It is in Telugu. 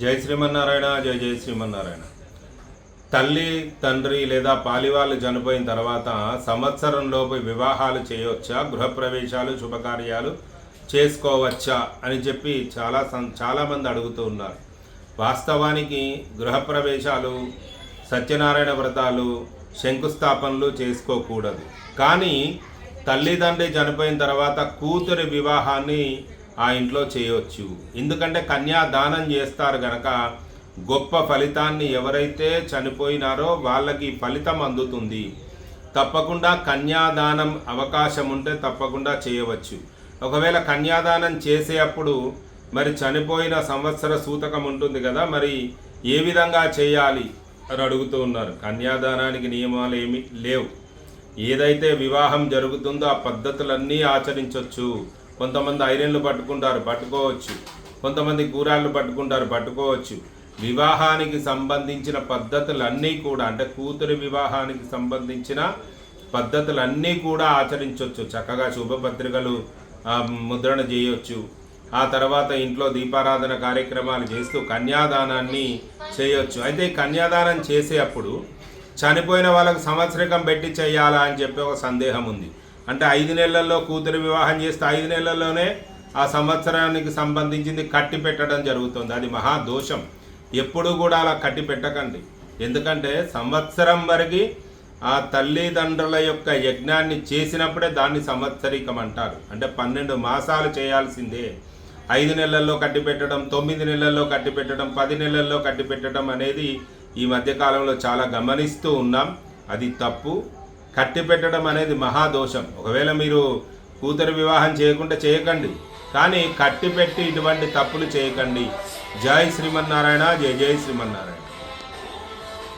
జై శ్రీమన్నారాయణ జై జై శ్రీమన్నారాయణ. తల్లి తండ్రి లేదా పాలివాళ్ళు చనిపోయిన తర్వాత సంవత్సరంలోపు వివాహాలు చేయవచ్చా? గృహప్రవేశాలు శుభకార్యాలు చేసుకోవచ్చా? అని చెప్పి చాలా సం చాలామంది అడుగుతూ ఉన్నారు. వాస్తవానికి గృహప్రవేశాలు సత్యనారాయణ వ్రతాలు శంకుస్థాపనలు చేసుకోకూడదు. కానీ తల్లిదండ్రి చనిపోయిన తర్వాత కూతురి వివాహాన్ని ఆ ఇంట్లో చేయవచ్చు ఎందుకంటే కన్యాదానం చేస్తారు గనక గొప్ప ఫలితాన్ని ఎవరైతే చనిపోయినారో వాళ్ళకి ఫలితం అందుతుంది. తప్పకుండా కన్యాదానం అవకాశం ఉంటే తప్పకుండా చేయవచ్చు. ఒకవేళ కన్యాదానం చేసే అప్పుడు మరి చనిపోయిన సంవత్సర సూతకం ఉంటుంది కదా మరి ఏ విధంగా చేయాలి అని అడుగుతూ ఉన్నారు. కన్యాదానానికి నియమాలు ఏమి లేవు. ఏదైతే వివాహం జరుగుతుందో ఆ పద్ధతులన్నీ ఆచరించవచ్చు కొంతమంది ఐరన్లు పట్టుకుంటారు పట్టుకోవచ్చు. కొంతమంది కూరాళ్ళు పట్టుకుంటారు పట్టుకోవచ్చు. వివాహానికి సంబంధించిన పద్ధతులన్నీ కూడా అంటే కూతురి వివాహానికి సంబంధించిన పద్ధతులన్నీ కూడా ఆచరించవచ్చు చక్కగా శుభపత్రికలు ముద్రణ చేయొచ్చు. ఆ తర్వాత ఇంట్లో దీపారాధన కార్యక్రమాలు చేస్తూ కన్యాదానాన్ని చేయొచ్చు. అయితే ఈ కన్యాదానం చేసే అప్పుడు చనిపోయిన వాళ్ళకు సంవత్సరికం పెట్టి చేయాలా అని చెప్పి ఒక సందేహం ఉంది. అంటే ఐదు నెలల్లో కూతురు వివాహం చేస్తే ఐదు నెలల్లోనే ఆ సంవత్సరానికి సంబంధించింది కట్టి పెట్టడం జరుగుతుంది. అది మహా దోషం. ఎప్పుడు కూడా అలా కట్టి పెట్టకండి. ఎందుకంటే సంవత్సరం వరకు ఆ తల్లిదండ్రుల యొక్క యజ్ఞాన్ని చేసినప్పుడే దాన్ని సంవత్సరికం అంటారు. అంటే పన్నెండు మాసాలు చేయాల్సిందే. ఐదు నెలల్లో కట్టి పెట్టడం తొమ్మిది నెలల్లో కట్టి పెట్టడం పది నెలల్లో కట్టి పెట్టడం అనేది ఈ మధ్యకాలంలో చాలా గమనిస్తూ ఉన్నాం. అది తప్పు. కట్టి పెట్టడం అనేది మహాదోషం. ఒకవేళ మీరు కూతురు వివాహం చేయకుండా చేయకండి. కానీ కట్టి పెట్టి ఇటువంటి తప్పులు చేయకండి. జై శ్రీమన్నారాయణ జై జై శ్రీమన్నారాయణ.